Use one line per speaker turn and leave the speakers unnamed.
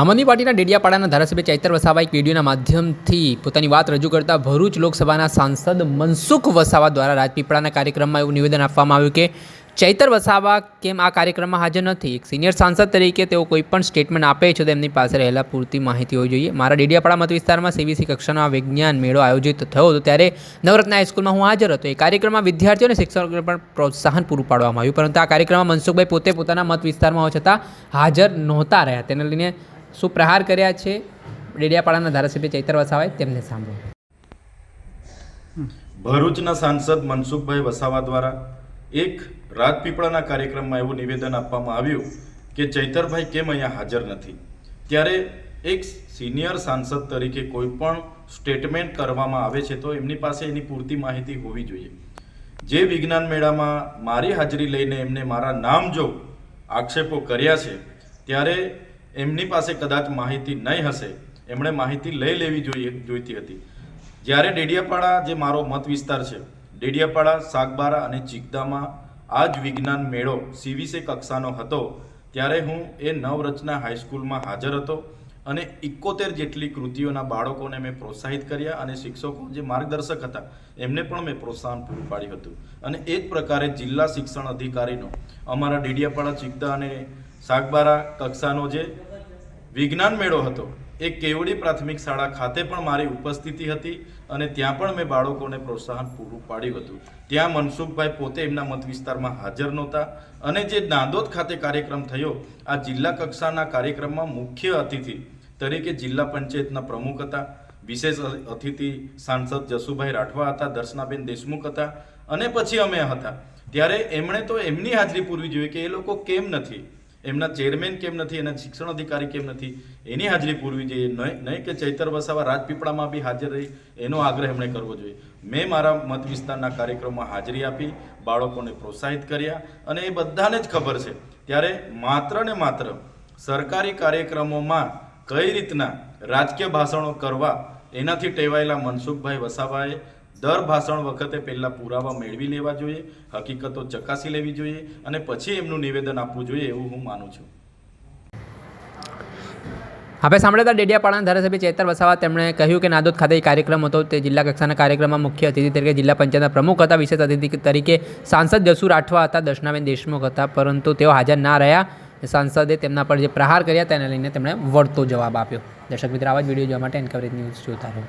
આમ પાર્ટીના ડેડિયાપાડાના ધારાસભ્ય ચૈતર વસાવા એક વિડીયોના માધ્યમથી પોતાની વાત રજૂ કરતા ભરૂચ લોકસભાના સાંસદ મનસુખ વસાવા દ્વારા રાજપીપળાના કાર્યક્રમમાં એવું નિવેદન આપવામાં આવ્યું કે ચૈતર વસાવા કેમ આ કાર્યક્રમમાં હાજર નથી? એક સિનિયર સાંસદ તરીકે તેઓ કોઈ પણ સ્ટેટમેન્ટ આપે છે તો એમની પાસે રહેલા પૂરતી માહિતી હોવી જોઈએ. મારા ડેડિયાપાડા મત વિસ્તારમાં સીવીસી કક્ષાનો વિજ્ઞાન મેળો આયોજિત થયો હતો ત્યારે નવરત્ન હાઈસ્કૂલમાં હું હાજર હતો. એ કાર્યક્રમમાં વિદ્યાર્થીઓ અને શિક્ષકોને પણ પ્રોત્સાહન પૂરું પાડવામાં આવ્યું. પરંતુ આ કાર્યક્રમમાં મનસુખભાઈ પોતે પોતાના મત વિસ્તારમાં હોવા છતાં હાજર નહોતા રહ્યા. તેને લઈને શું પ્રહાર કર્યા છે? ડેડિયાપાડાના ધારાસભ્ય ચૈતર વસાવાએ તેમને સાંભળો.
ભરૂચના સાંસદ મનસુખભાઈ વસાવા દ્વારા એક રાજપીપળાના કાર્યક્રમમાં એવું નિવેદન આપવામાં આવ્યું કે ચૈતરભાઈ કેમ અહીંયા હાજર નથી? ત્યારે એક સિનિયર સાંસદ તરીકે કોઈ પણ સ્ટેટમેન્ટ કરવામાં આવે છે તો એમની પાસે એની પૂરતી માહિતી હોવી જોઈએ. જે વિજ્ઞાન મેળામાં મારી હાજરી લઈને એમને મારા નામ જો આક્ષેપો કર્યા છે, ત્યારે એમની પાસે કદાચ માહિતી નહીં હશે. એમણે માહિતી લઈ લેવી જોઈએ, જોઈતી હતી. જ્યારે ડેડિયાપાડા જે મારો મત વિસ્તાર છે, ડેડિયાપાડા, સાગબારા અને ચિકદામાં આ જ વિજ્ઞાન મેળો સીવીસે કક્ષાનો હતો, ત્યારે હું એ નવરચના હાઈસ્કૂલમાં હાજર હતો અને ઇકોતેર જેટલી કૃતિઓના બાળકોને મેં પ્રોત્સાહિત કર્યા અને શિક્ષકો જે માર્ગદર્શક હતા, એમને પણ મેં પ્રોત્સાહન પૂરું પાડ્યું હતું. અને એ જ પ્રકારે જિલ્લા શિક્ષણ અધિકારીનો અમારા ડેડિયાપાડા, ચિકદા અને સાગબારા કક્ષાનો જે વિજ્ઞાન મેળો હતો, એ કેવડી પ્રાથમિક શાળા ખાતે પણ મારી ઉપસ્થિતિ હતી અને ત્યાં પણ મેં બાળકોને પ્રોત્સાહન પૂરું પાડ્યું હતું. ત્યાં મનસુખભાઈ પોતે એમના મત વિસ્તારમાં હાજર નહોતા અને જે નાંદોદ ખાતે કાર્યક્રમ થયો, આ જિલ્લા કક્ષાના કાર્યક્રમમાં મુખ્ય અતિથિ તરીકે જિલ્લા પંચાયતના પ્રમુખ હતા, વિશેષ અતિથિ સાંસદ જસુભાઈ રાઠવા હતા, દર્શનાબેન દેશમુખ હતા અને પછી અમે હતા. ત્યારે એમણે તો એમની હાજરી પૂરવી જોઈએ કે એ લોકો કેમ નથી? એમના ચેરમેન કેમ નથી, એના શિક્ષણ અધિકારી કેમ નથી, એની હાજરી પૂરવી જોઈએ. નહીં કે ચૈતર વસાવા રાજપીપળામાં બી હાજર રહી, એનો આગ્રહ એમણે કરવો જોઈએ. મેં મારા મત વિસ્તારના કાર્યક્રમમાં હાજરી આપી, બાળકોને પ્રોત્સાહિત કર્યા અને એ બધાને જ ખબર છે ત્યારે માત્ર ને માત્ર સરકારી કાર્યક્રમોમાં કઈ રીતના રાજકીય ભાષણો કરવા, એનાથી ટેવાયેલા મનસુખભાઈ વસાવાએ દર ભાષણ વખતે પહેલાં પુરાવા મેળવી લેવા જોઈએ, હકીકતો ચકાસી લેવી જોઈએ અને પછી એમનું નિવેદન આપવું જોઈએ એવું હું માનું છું.
આપણે સાંભળ્યા હતા ડેડિયાપાડાના ધારાસભ્ય ચેતર વસાવા તેમણે કહ્યું કે નાદોદ ખાતે કાર્યક્રમ હતો, તે જિલ્લા કક્ષાના કાર્યક્રમમાં મુખ્ય અતિથિ તરીકે જિલ્લા પંચાયતના પ્રમુખ હતા, વિશેષ અતિથિ તરીકે સાંસદ જસુ રાઠવા હતા, દર્શનાબેન દેશમુખ હતા, પરંતુ તેઓ હાજર ના રહ્યા. સાંસદે તેમના પર જે પ્રહાર કર્યા, તેને લઈને તેમણે વળતો જવાબ આપ્યો. દર્શક મિત્ર, આવા જ વીડિયો જોવા માટે એન્કવરેજ ન્યૂઝ જોતા રહો.